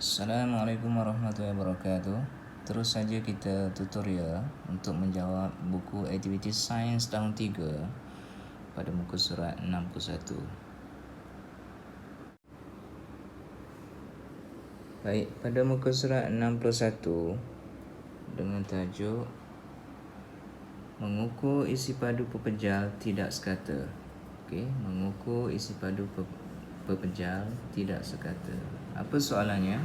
Assalamualaikum warahmatullahi wabarakatuh. Terus saja kita tutorial untuk menjawab buku aktiviti sains tahun 3 pada muka surat 61. Baik, pada muka surat 61 dengan tajuk Mengukur isi padu pepejal tidak sekata. Okey, mengukur isi padu pepejal tidak sekata. Apa soalannya?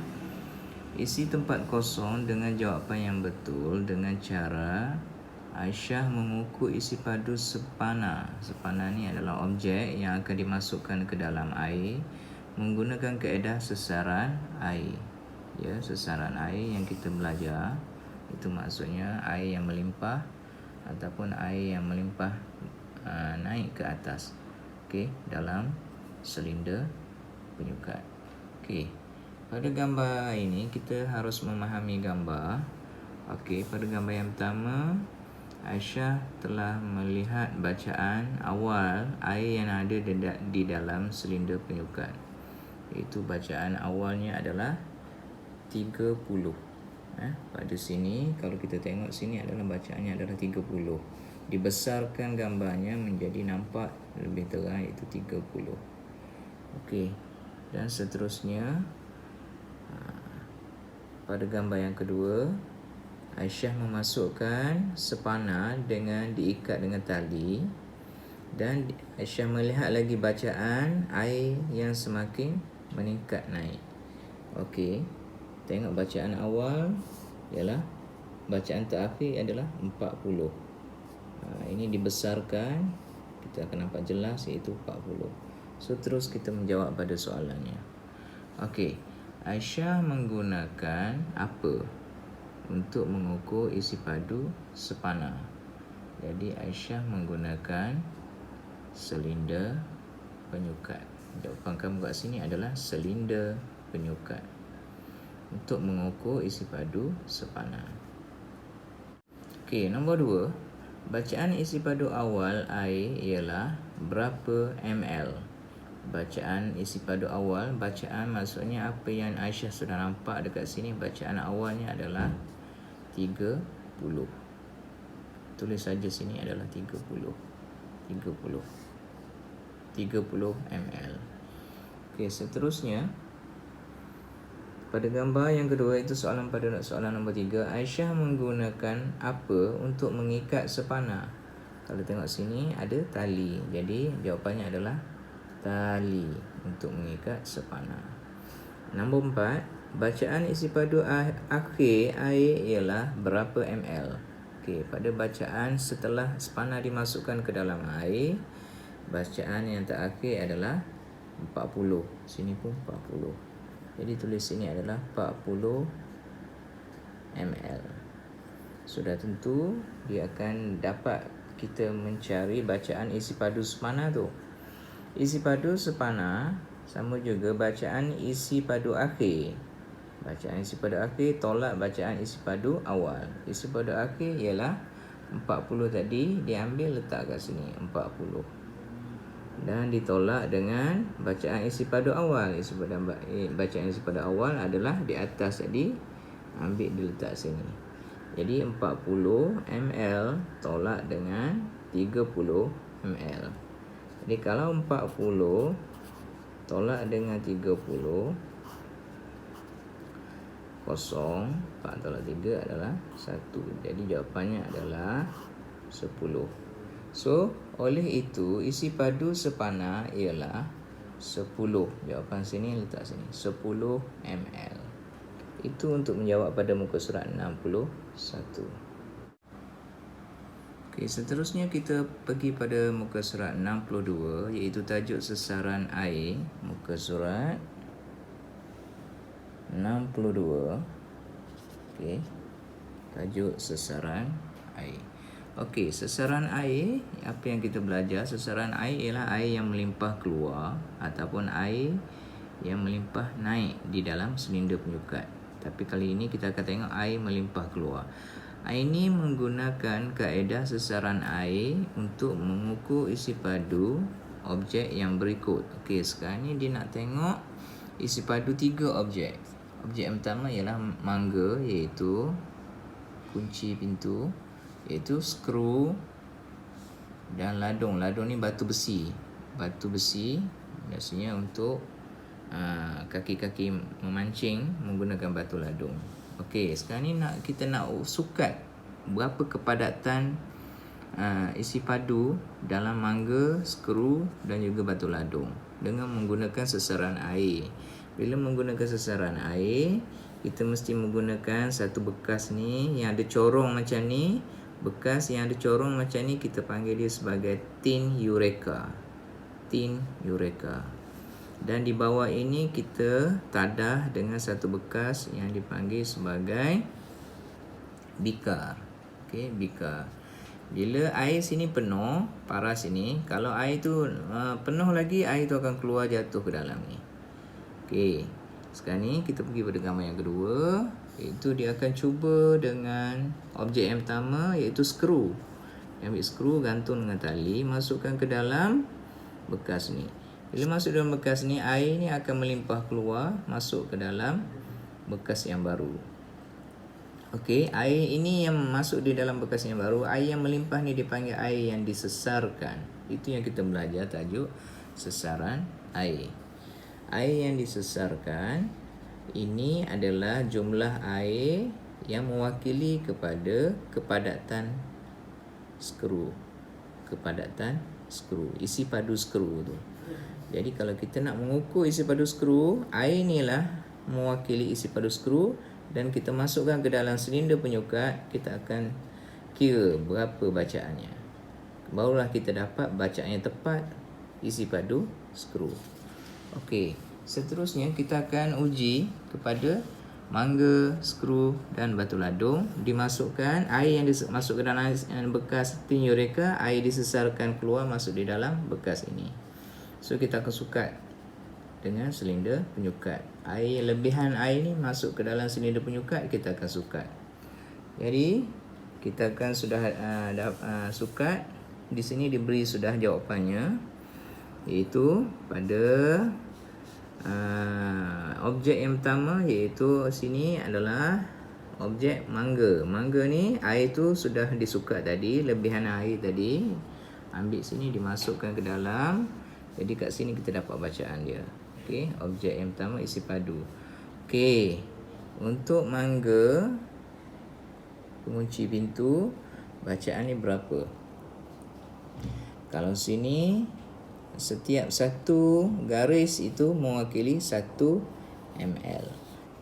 Isi tempat kosong dengan jawapan yang betul dengan cara Aisyah mengukur isi padu sepana. Sepana ni adalah objek yang akan dimasukkan ke dalam air menggunakan kaedah sesaran air. Ya, sesaran air yang kita belajar itu maksudnya air yang melimpah ataupun air yang melimpah uh, naik ke atas. Okey, dalam silinder penyukat. Okey. Pada gambar ini kita harus memahami gambar. Okey, pada gambar yang pertama Aisyah telah melihat bacaan awal air yang ada di dalam silinder penyukat. Itu bacaan awalnya adalah 30. Eh, pada sini kalau kita tengok sini adalah bacaannya adalah 30. Dibesarkan gambarnya menjadi nampak lebih terang iaitu 30. Okey. Dan seterusnya pada gambar yang kedua Aisyah memasukkan sepana dengan diikat dengan tali dan Aisyah melihat lagi bacaan air yang semakin meningkat naik. Okey. Tengok bacaan awal ialah bacaan terakhir adalah 40. Ha, ini dibesarkan kita akan nampak jelas iaitu 40. So terus kita menjawab pada soalannya. Okey. Aisyah menggunakan apa untuk mengukur isi padu sepana. Jadi Aisyah menggunakan silinder penyukat. Jawapan kamu kat sini adalah silinder penyukat untuk mengukur isi padu sepana. Okey, nombor dua. Bacaan isi padu awal air ialah berapa ml? Bacaan isi padu awal. Bacaan maksudnya apa yang Aisyah sudah nampak dekat sini bacaan awalnya adalah 30 tulis saja sini adalah 30 30 30 ml okey seterusnya pada gambar yang kedua itu soalan pada soalan nombor 3 Aisyah menggunakan apa untuk mengikat sepana kalau tengok sini ada tali. Jadi jawapannya adalah tali untuk mengikat sepana. Nombor empat, bacaan isi padu akhir air ialah berapa ml? Okey, pada bacaan setelah sepana dimasukkan ke dalam air, bacaan yang terakhir adalah 40. Sini pun 40. Jadi tulis sini adalah 40 ml. Sudah tentu dia akan dapat kita mencari bacaan isi padu sepana tu. Isi padu sepana sama juga bacaan isi padu akhir. Bacaan isi padu akhir tolak bacaan isi padu awal. Isi padu akhir ialah 40 tadi diambil letak kat sini 40. Dan ditolak dengan bacaan isi padu awal. Isi padu eh, bacaan isi padu awal adalah di atas tadi ambil diletak sini. Jadi 40 ml tolak dengan 30 ml. Jadi kalau 40 tolak dengan 30 kosong 4 tolak 3 adalah 1. Jadi jawapannya adalah 10. So, oleh itu isi padu sepana ialah 10. Jawapan sini letak sini. 10 ml. Itu untuk menjawab pada muka surat 61. Okay, seterusnya kita pergi pada muka surat 62 iaitu tajuk sesaran air. Muka surat 62. Okay. Tajuk sesaran air. Okey, sesaran air, apa yang kita belajar? Sesaran air ialah air yang melimpah keluar ataupun air yang melimpah naik di dalam silinder penyukat. Tapi kali ini kita akan tengok air melimpah keluar. Ini menggunakan kaedah sesaran air untuk mengukur isi padu objek yang berikut. Okey, sekarang ni dia nak tengok isi padu tiga objek. objek yang pertama ialah mangga iaitu kunci pintu iaitu skru dan ladung. Ladung ni batu besi. Batu besi biasanya untuk uh, kaki-kaki memancing menggunakan batu ladung. Okey, sekarang ni nak kita nak sukat berapa kepadatan uh, isi padu dalam mangga, skru dan juga batu ladung dengan menggunakan sesaran air. Bila menggunakan sesaran air, kita mesti menggunakan satu bekas ni yang ada corong macam ni. Bekas yang ada corong macam ni kita panggil dia sebagai tin eureka. Tin eureka. Dan di bawah ini kita tadah dengan satu bekas yang dipanggil sebagai bikar. Okey, bikar. Bila air sini penuh, paras sini, kalau air tu uh, penuh lagi, air tu akan keluar jatuh ke dalam ni. Okey. Sekarang ni kita pergi pada gambar yang kedua, iaitu dia akan cuba dengan objek yang pertama iaitu skru. Ambil skru gantung dengan tali, masukkan ke dalam bekas ni. Bila masuk dalam bekas ni, air ni akan melimpah keluar masuk ke dalam bekas yang baru. Okey, air ini yang masuk di dalam bekas yang baru, air yang melimpah ni dipanggil air yang disesarkan. Itu yang kita belajar tajuk sesaran air. Air yang disesarkan ini adalah jumlah air yang mewakili kepada kepadatan skru. Kepadatan skru, isi padu skru tu. Jadi kalau kita nak mengukur isi padu skru, air ni lah mewakili isi padu skru dan kita masukkan ke dalam silinder penyukat, kita akan kira berapa bacaannya. Barulah kita dapat bacaan yang tepat isi padu skru. Okey, seterusnya kita akan uji kepada mangga, skru dan batu ladung dimasukkan air yang masuk ke dalam bekas tin eureka air disesarkan keluar masuk di dalam bekas ini So kita akan sukat dengan silinder penyukat. Air lebihan air ni masuk ke dalam silinder penyukat kita akan sukat. Jadi kita akan sudah uh, uh, sukat di sini diberi sudah jawapannya iaitu pada objek yang pertama iaitu sini adalah objek mangga. Mangga ni air tu sudah disukat tadi, lebihan air tadi ambil sini dimasukkan ke dalam jadi kat sini kita dapat bacaan dia. Okey, objek yang pertama isi padu. Okey. Untuk mangga pengunci pintu bacaan ni berapa? Kalau sini setiap satu garis itu mewakili 1 ml.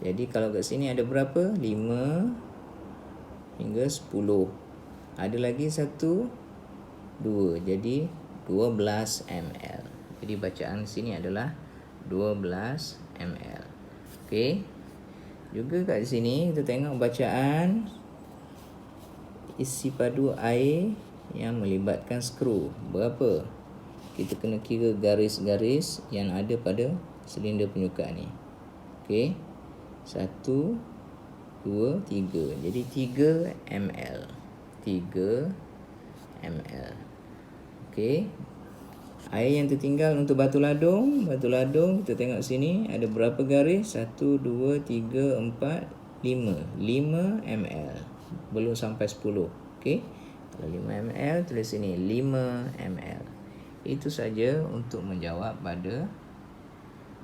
Jadi kalau kat sini ada berapa? 5 hingga 10. Ada lagi satu 2. Jadi 12 ml. Jadi bacaan sini adalah 12 ml. Okey. Juga kat sini kita tengok bacaan isi padu air yang melibatkan skru. Berapa? Kita kena kira garis-garis yang ada pada silinder penyukat ni. Okey. 1 2 3. Jadi 3 ml. 3 ml. Okey. Air yang tertinggal untuk batu ladung Batu ladung kita tengok sini Ada berapa garis 1, 2, 3, 4, 5 5 ml Belum sampai 10 okay? Kalau 5 ml tulis sini 5 ml Itu saja untuk menjawab pada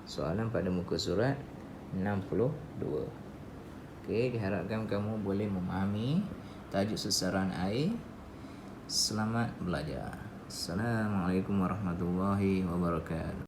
Soalan pada muka surat 62 okay, Diharapkan kamu boleh memahami Tajuk sesaran air. Selamat belajar. Assalamualaikum warahmatullahi wabarakatuh